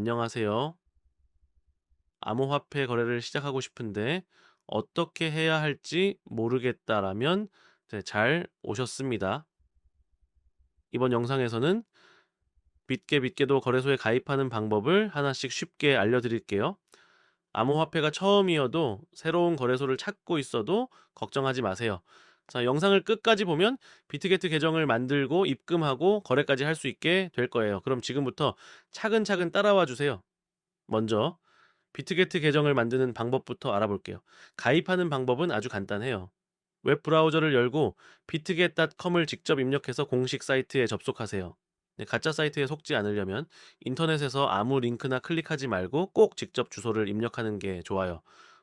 안녕하세요. 암호화폐 거래를 시작하고 싶은데 어떻게 해야 할지 모르겠다라면 네, 잘 오셨습니다. 이번 영상에서는 bit게 bit게도 거래소에 가입하는 방법을 하나씩 쉽게 알려드릴게요. 암호화폐가 처음이어도 새로운 거래소를 찾고 있어도 걱정하지 마세요. 자, 영상을 끝까지 보면 비트게트 계정을 만들고 입금하고 거래까지 할 수 있게 될 거예요. 그럼 지금부터 차근차근 따라와 주세요. 먼저 비트게트 계정을 만드는 방법부터 알아볼게요. 가입하는 방법은 아주 간단해요. 웹 브라우저를 열고 bitget.com을 직접 입력해서 공식 사이트에 접속하세요. 네, 가짜 사이트에 속지 않으려면 인터넷에서 아무 링크나 클릭하지 말고 꼭 직접 주소를 입력하는 게 좋아요.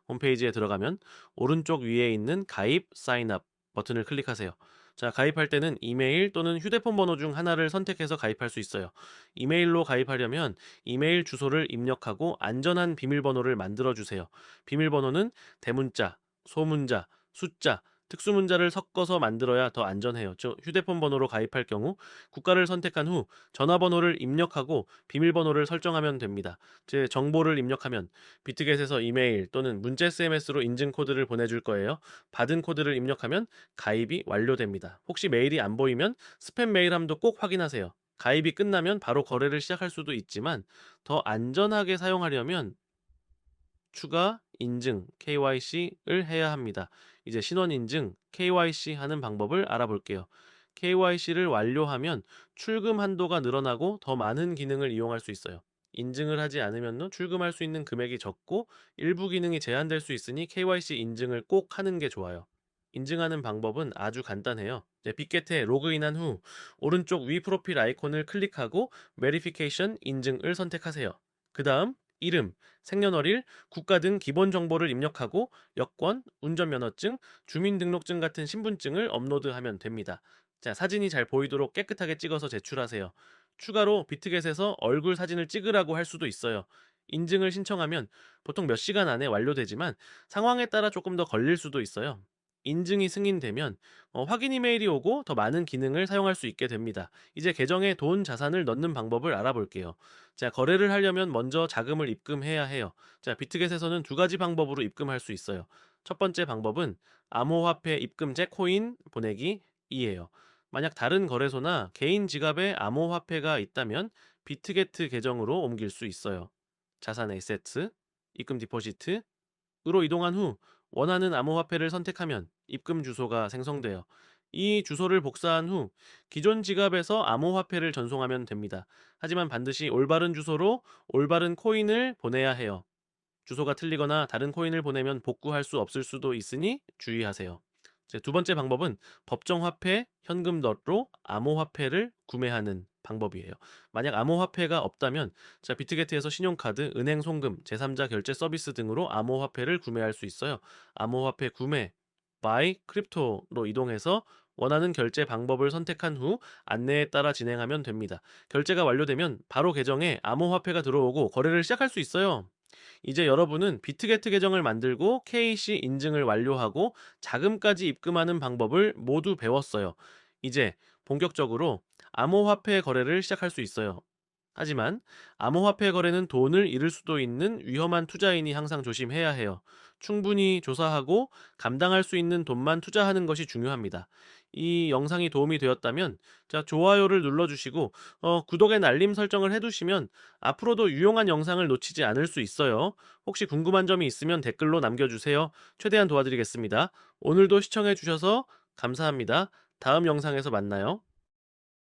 홈페이지에 들어가면 오른쪽 위에 있는 가입, 사인업 버튼을 클릭하세요. 자, 가입할 때는 이메일 또는 휴대폰 번호 중 하나를 선택해서 가입할 수 있어요. 이메일로 가입하려면 이메일 주소를 입력하고 안전한 비밀번호를 만들어 주세요. 비밀번호는 대문자, 소문자, 숫자, 특수문자를 섞어서 만들어야 더 안전해요. 즉 휴대폰 번호로 가입할 경우 국가를 선택한 후 전화번호를 입력하고 비밀번호를 설정하면 됩니다. 제 정보를 입력하면 비트겟에서 이메일 또는 문자 SMS로 인증 코드를 보내줄 거예요. 받은 코드를 입력하면 가입이 완료됩니다. 혹시 메일이 안 보이면 스팸 메일함도 꼭 확인하세요. 가입이 끝나면 바로 거래를 시작할 수도 있지만 더 안전하게 사용하려면 추가 인증 KYC를 해야 합니다. 이제 신원 인증 KYC 하는 방법을 알아볼게요. KYC를 완료하면 출금 한도가 늘어나고 더 많은 기능을 이용할 수 있어요. 인증을 하지 않으면 출금할 수 있는 금액이 적고 일부 기능이 제한될 수 있으니 KYC 인증을 꼭 하는 게 좋아요. 인증하는 방법은 아주 간단해요. 네, 빅게트에 로그인한 후 오른쪽 위 프로필 아이콘을 클릭하고 Verification 인증을 선택하세요. 그 다음 이름, 생년월일, 국가 등 기본 정보를 입력하고 여권, 운전면허증, 주민등록증 같은 신분증을 업로드하면 됩니다. 자, 사진이 잘 보이도록 깨끗하게 찍어서 제출하세요. 추가로 비트겟에서 얼굴 사진을 찍으라고 할 수도 있어요. 인증을 신청하면 보통 몇 시간 안에 완료되지만 상황에 따라 조금 더 걸릴 수도 있어요. 인증이 승인되면 어, 확인 이메일이 오고 더 많은 기능을 사용할 수 있게 됩니다. 이제 계정에 돈 자산을 넣는 방법을 알아볼게요. 자, 거래를 하려면 먼저 자금을 입금해야 해요. 자, 비트겟에서는 두 가지 방법으로 입금할 수 있어요. 첫 번째 방법은 암호화폐 입금제 코인 보내기 이에요. 만약 다른 거래소나 개인 지갑에 암호화폐가 있다면 비트게트 계정으로 옮길 수 있어요. 자산 에세트, 입금 디포지트으로 이동한 후 원하는 암호화폐를 선택하면 입금 주소가 생성돼요. 이 주소를 복사한 후 기존 지갑에서 암호화폐를 전송하면 됩니다. 하지만 반드시 올바른 주소로 올바른 코인을 보내야 해요. 주소가 틀리거나 다른 코인을 보내면 복구할 수 없을 수도 있으니 주의하세요. 두 번째 방법은 법정화폐, 현금 넛로 암호화폐를 구매하는 방법이에요. 만약 암호화폐가 없다면 자 비트게트에서 신용카드, 은행 송금, 제3자 결제 서비스 등으로 암호화폐를 구매할 수 있어요. 암호화폐 구매, buy 크립토로 이동해서 원하는 결제 방법을 선택한 후 안내에 따라 진행하면 됩니다. 결제가 완료되면 바로 계정에 암호화폐가 들어오고 거래를 시작할 수 있어요. 이제 여러분은 비트게트 계정을 만들고 KC 인증을 완료하고 자금까지 입금하는 방법을 모두 배웠어요. 이제 본격적으로 암호화폐 거래를 시작할 수 있어요. 하지만 암호화폐 거래는 돈을 잃을 수도 있는 위험한 투자이니 항상 조심해야 해요. 충분히 조사하고 감당할 수 있는 돈만 투자하는 것이 중요합니다. 이 영상이 도움이 되었다면 자 좋아요를 눌러주시고 어, 구독에 알림 설정을 해두시면 앞으로도 유용한 영상을 놓치지 않을 수 있어요. 혹시 궁금한 점이 있으면 댓글로 남겨주세요. 최대한 도와드리겠습니다. 오늘도 시청해주셔서 감사합니다. 다음 영상에서 만나요.